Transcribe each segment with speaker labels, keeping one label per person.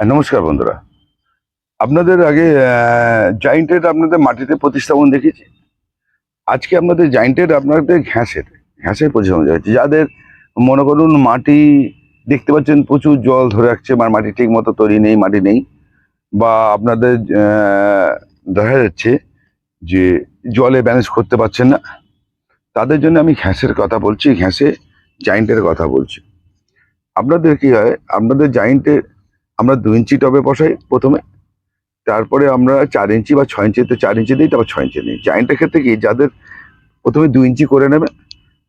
Speaker 1: হ্যাঁ, নমস্কার বন্ধুরা। আপনাদের আগে জাইন্টের আপনাদের মাটিতে প্রতিস্থাপন দেখেছি আজকে আপনাদের জাইন্টের আপনাদের ঘ্যাসের ঘ্যাসের প্রতিস্থাপন দেখাচ্ছি। যাদের মনে করুন মাটি দেখতে পাচ্ছেন প্রচুর জল ধরে রাখছে বা মাটি ঠিক মতো তৈরি নেই মাটি নেই। বা আপনাদের দেখা যাচ্ছে যে জলে ব্যালেন্স করতে পারছেন না। তাদের জন্য আমি ঘ্যাসের কথা বলছি ঘ্যাসে জাইন্টের কথা বলছি। আপনাদের কি হয় আপনাদের জাইন্টে আমরা দু ইঞ্চি টবে বসাই প্রথমে। তারপরে আমরা চার ইঞ্চি বা ছয় ইঞ্চিতে চার ইঞ্চি দিই, তারপর ছয় ইঞ্চি দিই। জায়েন্টের ক্ষেত্রে কি, যাদের প্রথমে দু ইঞ্চি করে নেবে,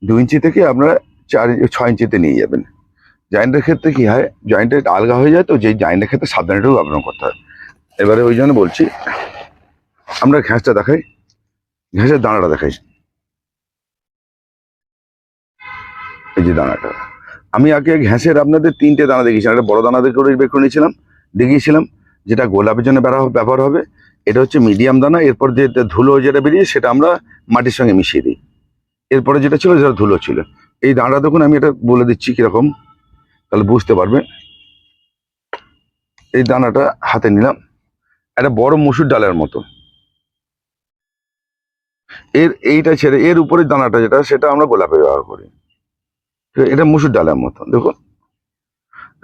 Speaker 1: দু ইঞ্চি থেকে আমরা চার ছয় ইঞ্চিতে নিয়ে যাবেন। জয়েন্টের ক্ষেত্রে কি হয় জয়েন্টের আলগা হয়ে যায় তো, যেই জয়েন্টের ক্ষেত্রে সাবধানটাও আপনার করতে হয়। এবারে ওই জন্য বলছি, আমরা ঘ্যাসটা দেখাই। ঘ্যাসের দানাটা দেখাই। এই যে দানাটা। আমি আগে ঘ্যাসের আপনাদের তিনটে দানা দেখিয়েছিলাম। একটা বড় দানা দেখে বের করে নিয়েছিলাম, দেখিয়েছিলাম, যেটা গোলাপের জন্য ব্যবহার হবে এটা হচ্ছে মিডিয়াম দানা। এরপর যে ধুলো যেটা বেরিয়ে, সেটা আমরা মাটির সঙ্গে মিশিয়ে দিই। এরপরে যেটা ছিল যেটা ধুলো ছিল। এই দানাটা দেখুন, আমি এটা বলে দিচ্ছি কীরকম। তাহলে বুঝতে পারবে। এই দানাটা হাতে নিলাম। একটা বড় মুসুর ডালের মতো। এর এইটা ছেড়ে, এর উপরে দানাটা যেটা, সেটা আমরা গোলাপে ব্যবহার করি। এটা মুসুর ডালের মতো, দেখুন।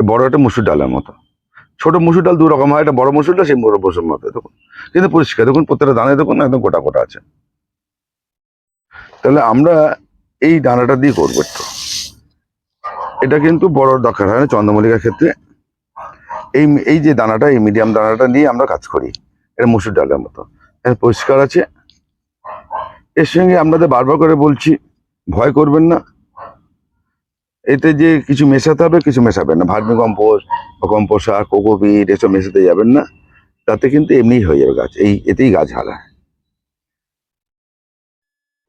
Speaker 1: বড় একটা মুসুর ডালের মতো। ছোট মুসুর ডাল দু রকম হয় একটা বড় মুসুর ডাল, সেই বড় মুসুর মতো, দেখুন। কিন্তু পরিষ্কার, দেখুন, প্রত্যেকটা দানায় দেখুন, একদম গোটা গোটা আছে। তাহলে আমরা এই দানাটা দিয়ে করব একটু। এটা কিন্তু বড় দরকার হয় না চন্দ্রমল্লিকার ক্ষেত্রে। এই এই যে দানাটা, এই মিডিয়াম দানাটা নিয়ে আমরা কাজ করি, এটা মুসুর ডালের মতো। এটা পরিষ্কার আছে। এর সঙ্গে আপনাদের বারবার করে বলছি, ভয় করবেন না। এতে যে কিছু মেশাতে হবে, কিছু মেশাবেন না। ভার্মি কম্পোস্ট কম্পোসা কোকোপিট, এসব মেশাতে যাবেন না। তাতে কিন্তু এমনিই হয়ে যাবে গাছ। এই, এতেই গাছ হারা।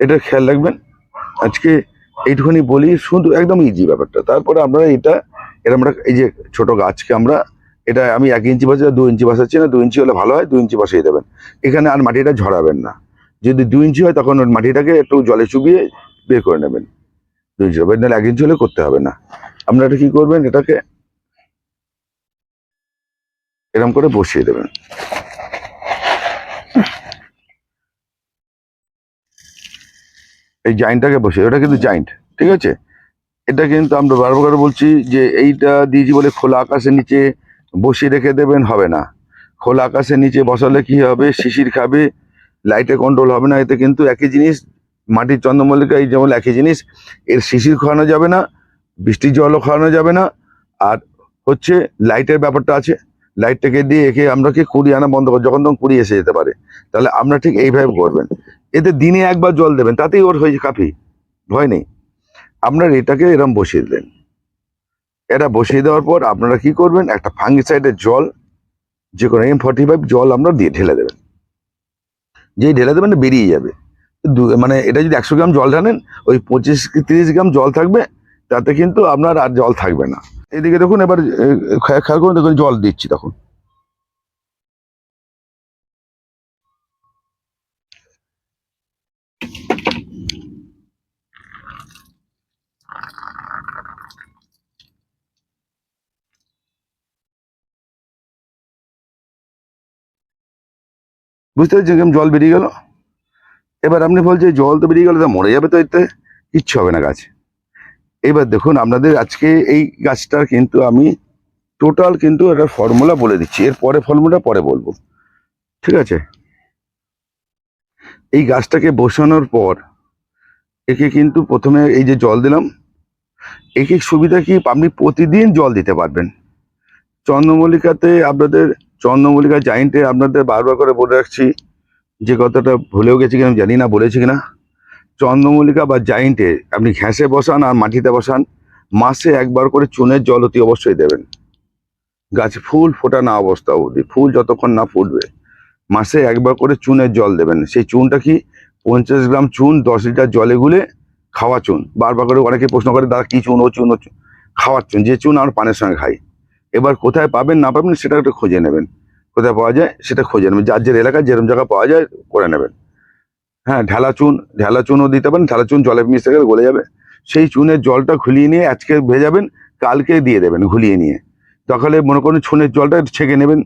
Speaker 1: এটা খেয়াল রাখবেন। আজকে এইটুখানি বলি, শুধু একদম ইজি ব্যাপারটা। তারপরে আমরা এটা এটা আমরা, এই যে ছোট গাছকে আমরা, এটা আমি এক ইঞ্চি বাসা দু ইঞ্চি বাসাচ্ছি না, দু ইঞ্চি হলে ভালো হয়, দু ইঞ্চি বসিয়ে দেবেন। এখানে আর মাটিটা ঝরাবেন না। যদি দু ইঞ্চি হয়, তখন মাটিটাকে একটু জলে চুবিয়ে বের করে নেবেন। দু ইঞ্চি হবে নাহলে এক ইঞ্চি করতে হবে না। আপনারা এটা কি করবেন এটাকে? এরকম করে বসিয়ে দেবেন। এই জাইন্টটাকে বসিয়ে, ওটা কিন্তু জাইন্ট ঠিক আছে? এটা কিন্তু আমরা বারবার করে বলছি যে এইটা দিয়েছি বলে খোলা আকাশের নিচে বসিয়ে রেখে দেবেন, হবে না। খোলা আকাশের নিচে বসালে কি হবে? শিশির খাবে লাইটে কন্ট্রোল হবে না, এতে কিন্তু একই জিনিস মাটির চন্দ্রমল্লিকা এই যেমন একই জিনিস, এর শিশির খাওয়ানো যাবে না, বৃষ্টির জলও খাওয়ানো যাবে না, আর হচ্ছে লাইটের ব্যাপারটা আছে, লাইটটাকে দিয়ে একে আমরা কি কুড়ি আনা বন্ধ করি, যখন তখন কুড়ি এসে যেতে পারে। তাহলে আমরা ঠিক এইভাবে করবেন। এতে দিনে একবার জল দেবেন, তাতেই ওর হয়েছে কাফি ভয় নেই। আপনার এটাকে এরম বসিয়ে দিলেন। এটা বসিয়ে দেওয়ার পর আপনারা কি করবেন, একটা ফাঙ্গিসাইডের জল যে কোনো এম ফর্টি ফাইভ জল আমরা দিয়ে ঢেলে দেবেন। যেই ঢেলে দেবেন, বেরিয়ে যাবে। মানে এটা যদি একশো গ্রাম জল ঢালেন, ওই পঁচিশ তিরিশ গ্রাম জল থাকবে, তাতে কিন্তু আপনার আর জল থাকবে না। এদিকে দেখুন, এবার খেয়াল করুন, দেখুন জল দিচ্ছি তখন বুঝতে কেমন জল বেরিয়ে গেল? এবার আপনি বলছেন জল তো বেরিয়ে গেলে, তো মরে যাবে তো এতে? কিচ্ছু হবে না গাছ। এবার দেখুন, আপনাদের আজকে এই গাছটার কিন্তু আমি টোটাল কিন্তু একটা ফর্মুলা বলে দিচ্ছি। এর পরে ফর্মুলা পরে বলব। ঠিক আছে? এই গাছটাকে বসানোর পর একে কিন্তু প্রথমে এই যে জল দিলাম, একে সুবিধা কি? আপনি প্রতিদিন জল দিতে পারবেন। চন্দ্রমল্লিকাতে আপনাদের, চন্দ্রমল্লিকা জাইন্টে আপনাদের বারবার করে বলে রাখছি যে কথাটা ভুলেও গেছি কিনা জানি না, বলেছি কিনা? চন্দ্রমল্লিকা বা জাইন্টে আপনি ঘ্যাসে বসান আর মাটিতে বসান, মাসে একবার করে চুনের জল অতি অবশ্যই দেবেন। গাছে ফুল ফোটা না অবস্থা অবধি, ফুল যতক্ষণ না ফুটবে, মাসে একবার করে চুনের জল দেবেন। সেই চুনটা কি পঞ্চাশ গ্রাম চুন, দশ লিটার জলে গুলে খাওয়া চুন? বারবার করে অনেকে প্রশ্ন করে, দাদা, কি চুন? ও চুন ও চুন। খাওয়ার চুন, যে চুন আমার পানের সঙ্গে খাই। এবার কোথায় পাবেন না পাবেন সেটা একটু খুঁজে নেবেন। কোথায় পাওয়া যায় সেটা খোঁজে নেবেন। যার যার এলাকায় যেরকম জায়গা পাওয়া যায় করে নেবেন। হ্যাঁ ঢেলা চুন, ঢেলা চুনও দিতে পারেন, ঢেলা চুন জলে মিশে গেলে গলে যাবে। সেই চুনের জলটা ঘুলিয়ে নিয়ে আজকে ভেজাবেন, কালকে দিয়ে দেবেন ঘুলিয়ে নিয়ে। তাহলে মনে করুন চুনের জলটা ছেঁকে নেবেন।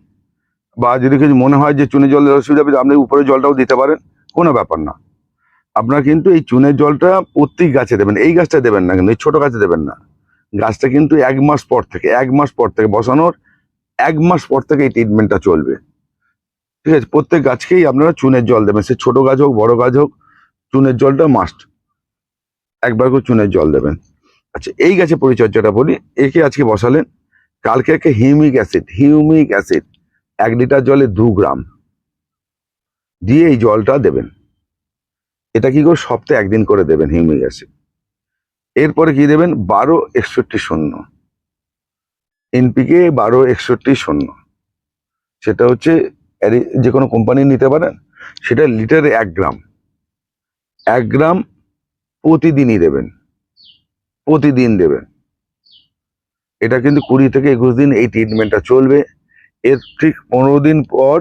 Speaker 1: বা যদি কিছু মনে হয় যে চুনের জলের অসুবিধা হবে, আপনি উপরে জলটাও দিতে পারেন, কোনো ব্যাপার না। আপনার কিন্তু এই চুনের জলটা প্রত্যেক গাছে দেবেন, এই গাছটা দেবেন না কিন্তু, এই ছোটো গাছে দেবেন না। গাছটা কিন্তু এক মাস পর থেকে, এক মাস পর থেকে বসানোর এক মাস পর থেকে এই ট্রিটমেন্টটা চলবে। ঠিক আছে? প্রত্যেক গাছকেই আপনারা চুনের জল দেবেন। সে ছোট গাছ হোক, বড় গাছ হোক, চুনের জলটা মাস্ট একবার করে চুনের জল দেবেন। আচ্ছা এই গাছে পরিচর্যাটা বলি। একে আজকে বসালেন। কালকে একে হিউমিক অ্যাসিড হিউমিক অ্যাসিড এক লিটার জলে দু গ্রাম। দিয়ে এই জলটা দেবেন। এটা কি করে সপ্তাহে একদিন করে দেবেন হিউমিক অ্যাসিড এরপরে কি দেবেন? বারো একষট্টি শূন্য। এনপিকে বারো একষট্টি শূন্য। সেটা হচ্ছে যে কোনো কোম্পানি নিতে পারেন, সেটা লিটারে এক গ্রাম। এক গ্রাম প্রতিদিনই দেবেন। প্রতিদিন দেবেন। এটা কিন্তু কুড়ি থেকে একুশ দিন এই ট্রিটমেন্টটা চলবে। এর ঠিক পনেরো দিন পর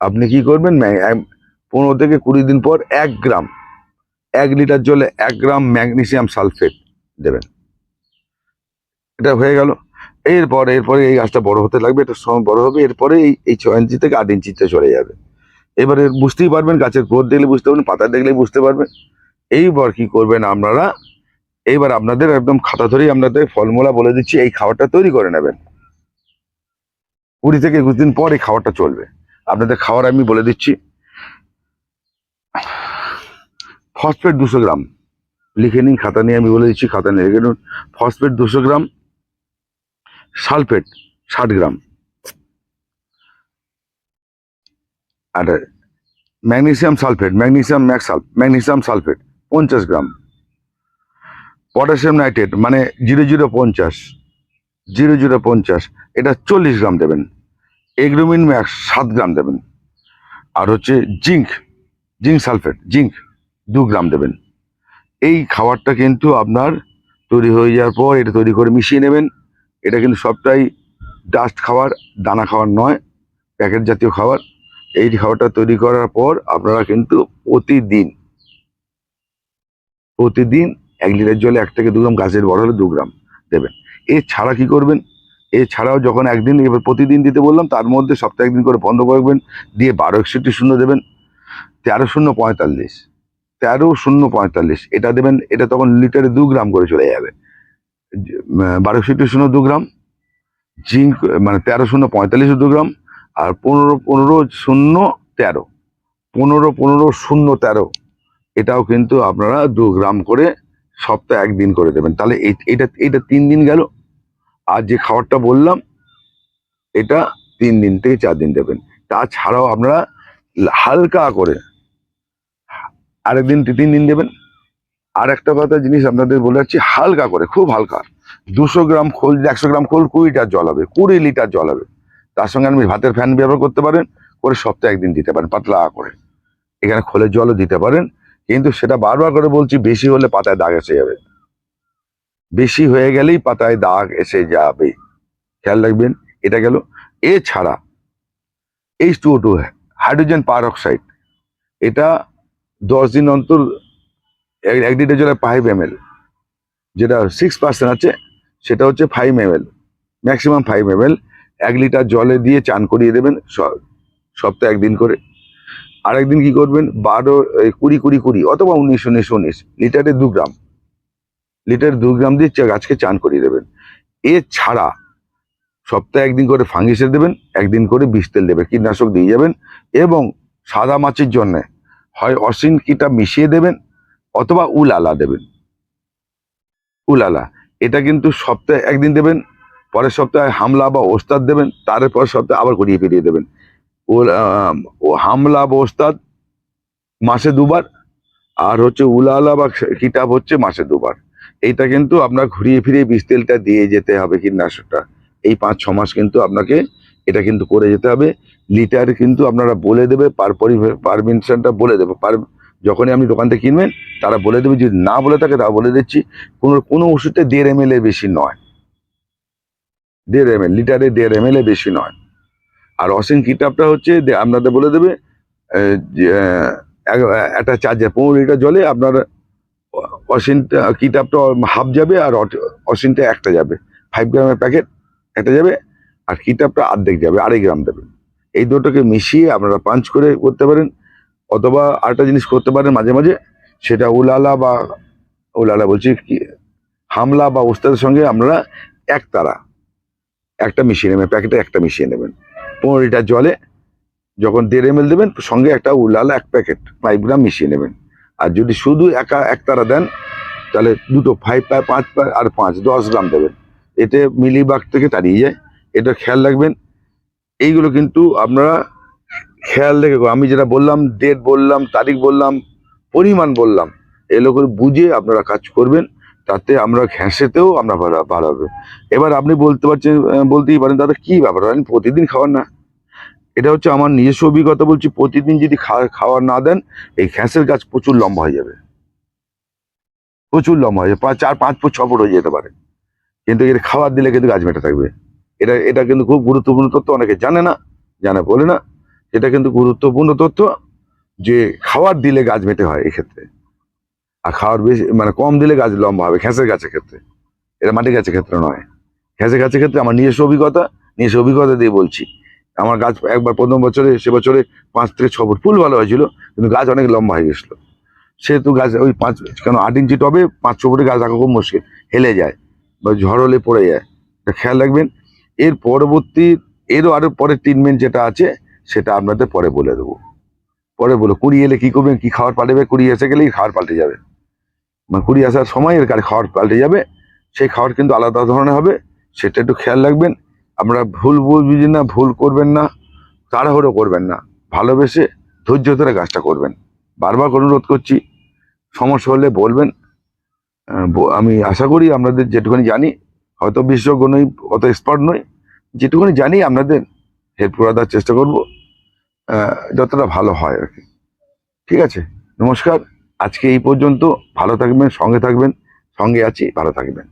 Speaker 1: আপনি কি করবেন? পনেরো থেকে কুড়ি দিন পর এক গ্রাম, এক লিটার জলে এক গ্রাম ম্যাগনেসিয়াম সালফেট দেবেন। এটা হয়ে গেল। এরপর, এরপরে এই গাছটা বড় হতে লাগবে এটা সময় বড় হবে, এরপরে এই এই ছ ইঞ্চি থেকে আট ইঞ্চিতে চলে যাবে। এবারে বুঝতেই পারবেন, গাছের গ্রোথ দেখলে বুঝতে পারবেন, পাতা দেখলেই বুঝতে পারবেন। এইবার কি করবেন আপনারা? এইবার আপনাদের একদম খাতা ধরেই আপনাদের ফলমূলা বলে দিচ্ছি, এই খাবারটা তৈরি করে নেবেন। কুড়ি থেকে একুশ দিন পর এই খাবারটা চলবে। আপনাদের খাবার আমি বলে দিচ্ছি। ফসফেট দুশো গ্রাম। লিখে নিন, খাতা নিয়ে আমি বলে দিচ্ছি, খাতা নিয়ে লিখে নিন। ফসফেট দুশো গ্রাম সালফেট ষাট গ্রাম। আর ম্যাগনেসিয়াম সালফেট, ম্যাগনেসিয়াম ম্যাক্সাল ম্যাগনেসিয়াম সালফেট, পঞ্চাশ গ্রাম। পটাশিয়াম নাইট্রেট মানে জিরো জিরো পঞ্চাশ, জিরো জিরো পঞ্চাশ, এটা চল্লিশ গ্রাম দেবেন। এগ্রোমিন ম্যাক্স সাত গ্রাম দেবেন। আর হচ্ছে জিঙ্ক জিঙ্ক সালফেট, জিঙ্ক দু গ্রাম দেবেন। এই খাবারটা কিন্তু আপনার তৈরি হয়ে যাওয়ার পর এটা তৈরি করে মিশিয়ে নেবেন। এটা কিন্তু সবটাই ডাস্ট খাবার, দানা খাবার নয় প্যাকেট জাতীয় খাবার। এই খাবারটা তৈরি করার পর আপনারা কিন্তু প্রতিদিন প্রতিদিন এক লিটার জলে এক থেকে দু গ্রাম গাছের বড় হলে দু গ্রাম দেবেন। এছাড়া কি করবেন? এছাড়াও যখন একদিন, এবার প্রতিদিন দিতে বললাম, তার মধ্যে সপ্তাহে একদিন করে বন্ধ করবেন দিয়ে বারো একষট্টি শূন্য দেবেন, তেরো শূন্য পঁয়তাল্লিশ, তেরো শূন্য পঁয়তাল্লিশ, এটা দেবেন, এটা তখন লিটারে দু গ্রাম করে চলে যাবে। বারো একষট্টি শূন্য দু গ্রাম, জিঙ্ক মানে তেরো শূন্য পঁয়তাল্লিশ দু গ্রাম, আর পনেরো পনেরো শূন্য তেরো, পনেরো পনেরো শূন্য তেরো, এটাও কিন্তু আপনারা দু গ্রাম করে সপ্তাহে একদিন করে দেবেন। তাহলে এটা এটা তিন দিন গেল। আর যে খাবারটা বললাম, এটা তিন দিন থেকে চার দিন দেবেন। তাছাড়াও আপনারা হালকা করে আরেকদিন তিন দিন দেবেন। আর একটা কথা জিনিস আপনাদের বলে যাচ্ছি হালকা করে, খুব হালকা। দুশো গ্রাম খোল, একশো গ্রাম খোল কুড়ি লিটার জল হবে, কুড়ি লিটার জল হবে। তার সঙ্গে আপনি ভাতের ফ্যান ব্যবহার করতে পারেন, করে সপ্তাহে একদিন দিতে পারেন, পাতলা করে। এখানে খোলের জলও দিতে পারেন, কিন্তু সেটা বারবার করে বলছি, বেশি হলে পাতায় দাগ এসে যাবে। বেশি হয়ে গেলেই পাতায় দাগ এসে যাবে। খেয়াল রাখবেন, এটা গেল। এছাড়া H two two hydrogen peroxide এটা দশ দিন অন্তর এক- লিটার জলে ফাইভ এম যেটা সিক্স পার্সেন্ট আছে, সেটা হচ্ছে five M maximum five M এক লিটার জলে দিয়ে চান করিয়ে দেবেন সপ্তাহে একদিন করে। আরেকদিন কি করবেন? বারো কুড়ি কুড়ি কুড়ি, অথবা উনিশ উনিশ উনিশ, লিটারে দু গ্রাম, লিটারে দু গ্রাম দিয়ে গাছকে চান করিয়ে দেবেন। এছাড়া সপ্তাহে একদিন করে ফাঙ্গিসের দেবেন, একদিন করে বিষ তেল দেবেন, কীটনাশক দিয়ে যাবেন, এবং সাদা মাছের জন্যে হয় অসিন কিটা মিশিয়ে দেবেন অথবা উলালা দেবেন। উলালা, এটা কিন্তু সপ্তাহে একদিন দেবেন, পরের সপ্তাহে হামলা বা ওস্তাদ দেবেন তার পরের সপ্তাহে আবার ঘুরিয়ে ফিরিয়ে দেবেন। ও হামলা বা ওস্তাদ মাসে দুবার, আর হচ্ছে উলালা বা কিতাব হচ্ছে মাসে দুবার। এইটা কিন্তু আপনার ঘুরিয়ে ফিরিয়ে বিষ তেলটা দিয়ে যেতে হবে কীটনাশকটা। এই পাঁচ, ছ মাস কিন্তু আপনাকে এটা কিন্তু করে যেতে হবে। লিটার কিন্তু আপনারা বলে দেবে পার পারমিশনটা বলে দেবে, পার যখনই আপনি দোকান থেকে কিনবেন, তারা বলে দেবে, যদি না বলে থাকে তা বলে দিচ্ছি, কোনো কোনো ওষুধে দেড় এম এর বেশি নয়। দেড় এম এল লিটারে দেড় এম এর বেশি নয়। আর অসিন কিতাবটা হচ্ছে আপনাদের বলে দেবে একটা চার্জার পনেরো লিটার জলে আপনার অসিনটা কিতাবটা হাফ যাবে আর অসিনটা একটা যাবে। ফাইভ গ্রামের প্যাকেট একটা যাবে আর কিটাপটা অর্ধেক যাবে, আড়াই গ্রাম দেবেন এই দুটোকে মিশিয়ে আপনারা পাঞ্চ করে করতে পারেন। অথবা আরেকটা জিনিস করতে পারেন মাঝে মাঝে, সেটা উলালা বা উলালা বলছি কি, হামলা বা ওস্তাদের সঙ্গে আপনারা এক তারা, একটা মিশিয়ে নেবেন, প্যাকেটে একটা মিশিয়ে নেবেন। পনেরো লিটার জলে যখন দেড় এম দেবেন, সঙ্গে একটা উলালা এক প্যাকেট ফাইভ গ্রাম মিশিয়ে নেবেন। আর যদি শুধু একা এক তারা দেন, তাহলে দুটো ফাইভ পায় পাঁচ পায় আর পাঁচ, দশ গ্রাম দেবেন। এতে মিলিবাগ থেকে তাড়িয়ে যায়। এটা খেয়াল রাখবেন। এইগুলো কিন্তু আপনারা খেয়াল রেখে আমি যেটা বললাম ডেট বললাম, তারিখ বললাম, পরিমাণ বললাম এগুলো করে বুঝে আপনারা কাজ করবেন, তাতে আমরা ঘ্যাঁসেতেও আমরা ভালো এবার আপনি বলতে পারছেন বলতেই পারেন দাদা কী ব্যাপার? আমি প্রতিদিন খাওয়ার না। এটা হচ্ছে আমার নিজস্ব অভিজ্ঞতা বলছি, প্রতিদিন যদি খা- খাওয়ার না দেন, এই ঘ্যাঁসের গাছ প্রচুর লম্বা হয়ে যাবে। প্রচুর লম্বা হয়ে যাবে চার, পাঁচ ফুট, ছ ফুট হয়ে যেতে পারে। কিন্তু এর খাবার দিলে কিন্তু গাছ মেটে থাকবে। এটা এটা কিন্তু খুব গুরুত্বপূর্ণ তথ্য, অনেকে জানে না, জানে বলে না। এটা কিন্তু গুরুত্বপূর্ণ তথ্য যে খাবার দিলে গাছ মেটে হয় এক্ষেত্রে। আর খাওয়ার বেশি মানে কম দিলে গাছ লম্বা হবে ঘ্যাঁসের গাছের ক্ষেত্রে। এটা মাটি গাছের ক্ষেত্রে নয়। ঘ্যাঁসের গাছের ক্ষেত্রে আমার নিজস্ব অভিজ্ঞতা নিজস্ব অভিজ্ঞতা দিয়ে বলছি। আমার গাছ একবার প্রথম বছরে, সে বছরে পাঁচ থেকে ছ ফুট ফুল ভালো হয়েছিল, কিন্তু গাছ অনেক লম্বা হয়ে গেছিল। সেহেতু গাছ ওই পাঁচ কেন আট ইঞ্চি টবে পাঁচ ছ ফুটে গাছ রাখা খুব মুশকিল, হেলে যায় বা ঝড় হলে পড়ে যায়। খেয়াল রাখবেন, এর পরবর্তী এরও আরও পরের ট্রিটমেন্ট যেটা আছে সেটা আপনাদের পরে বলে দেবো। পরে বলো, কুড়ি এলে কী করবেন? কী খাবার পাল্টেবে? কুড়ি এসে গেলেই খাবার পাল্টে যাবে। মানে কুড়ি আসার সময় এর কারে খাবার পাল্টে যাবে, সেই খাবার কিন্তু আলাদা ধরনের হবে। সেটা একটু খেয়াল রাখবেন। আপনারা ভুল বুঝবেন না, ভুল করবেন না, তাড়াহুড়ো করবেন না। ভালোবেসে ধৈর্য ধরে কাজটা করবেন। বারবার অনুরোধ করছি, সমস্যা হলে বলবেন। আমি আশা করি আপনাদের যেটুকুনি জানি, হয়তো বিশেষজ্ঞ নই, অত এক্সপার্ট নই, যেটুকুনি জানি আপনাদের হেল্প করে দেওয়ার চেষ্টা করব যতটা ভালো হয় আর কি। ঠিক আছে? নমস্কার। আজকে এই পর্যন্ত। ভালো থাকবেন, সঙ্গে থাকবেন, সঙ্গে আছি, ভালো থাকবেন।